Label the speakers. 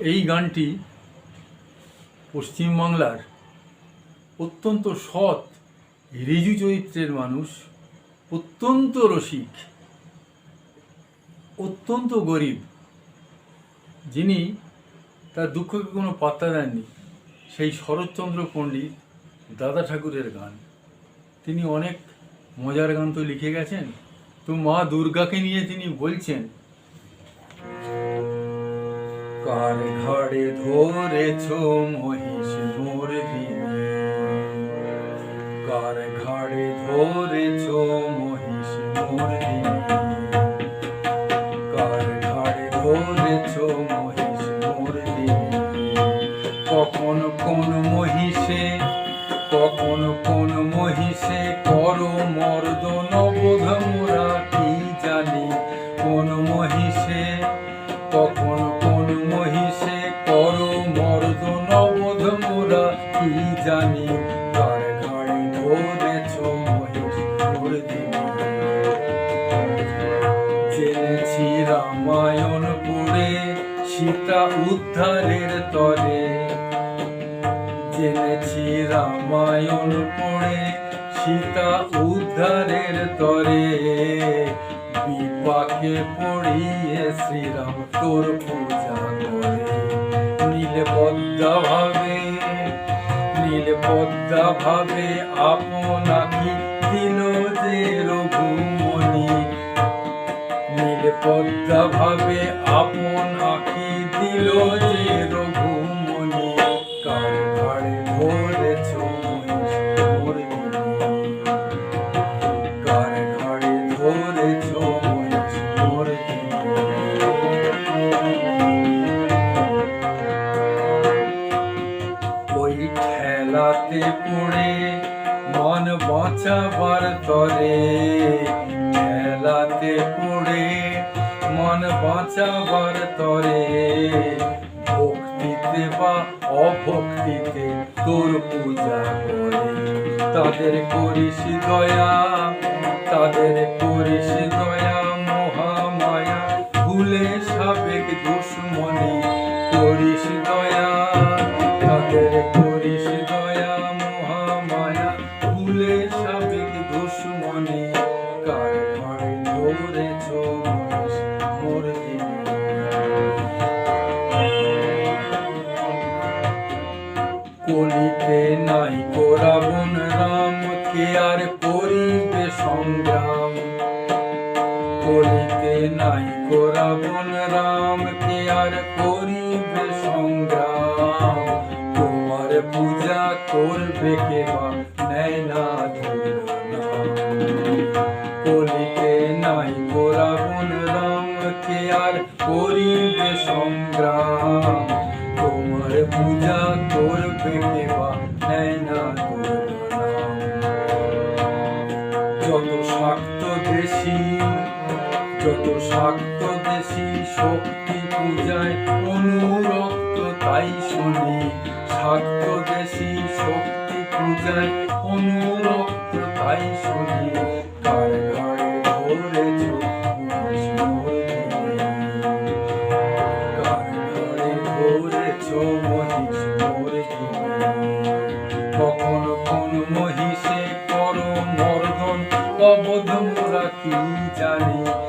Speaker 1: এই গানটি পশ্চিমবাংলার অত্যন্ত সৎ ঋজু চরিত্রের মানুষ, অত্যন্ত রসিক, অত্যন্ত গরিব, যিনি তার দুঃখকে কোনো পাত্তা দেননি, সেই শরৎচন্দ্র পণ্ডিত দাদা ঠাকুরের গান। তিনি অনেক মজার গান তো লিখে গেছেন। তো মা দুর্গাকে নিয়ে তিনি বলছেন কার ঘাড়ে ধরেছ মহিষ মোর কার ঘাড়ে ধরেছ মহিষ মোর কার ঘাড়ে ধরেছ মহিষ মোর কখন কোন মহিষে, কখন কোন মহিষে কর মর্দন বোধ মোরা কি জানি? কোন মহিষে কখন কি জানি? কার ঘাড়ে ধরেছ জেনেছি রামায়ণ পড়ে, সীতা উদ্ধারের তরে। জেনেছি রামায়ণ পড়ে, সীতা উদ্ধারের তরে। বিপাকে পড়িয়ে শ্রীরাম তোর পূজা করে। নীল পদ্মা ভাবে নীল পদ্মা ভাবে আপনাকি দিল যে রঘুমণি। নীল পদ্মা ভাবে আপন দিল যে ঠেলাতে পড়ে মন বাঁচাবার তরে। ঠেলাতে পড়ে মন বাঁচাবার তরে। ভক্তিতে বা অভক্তিতে তোর পূজা করে। তাদের করিস দয়া, তাদের করিস দয়া, মহামায়া। ভুলে সাবেক দুশ্মনী করিস দয়া, তাদের কলিতে নাই কোরাবন রাম, কে আর করিবে সংগ্রাম? কলিতে নাই কোরাবন রাম, কে আর করিবে সংগ্রাম? তোমার পূজা করবে কে বা? নেয় রাম কে আর করিবে সংগ্রাম। তোমার পূজা করবে কে বা নেয় যত শাক্ত দেশি, যত শাক্ত দেশি শক্তি পূজায় অনুরক্ত তাই শুনি। শাক্ত দেশি শক্তি পূজায় অনুরক্ত তাই কখন কোন মহিষে কর মর্দন অবধ জানি?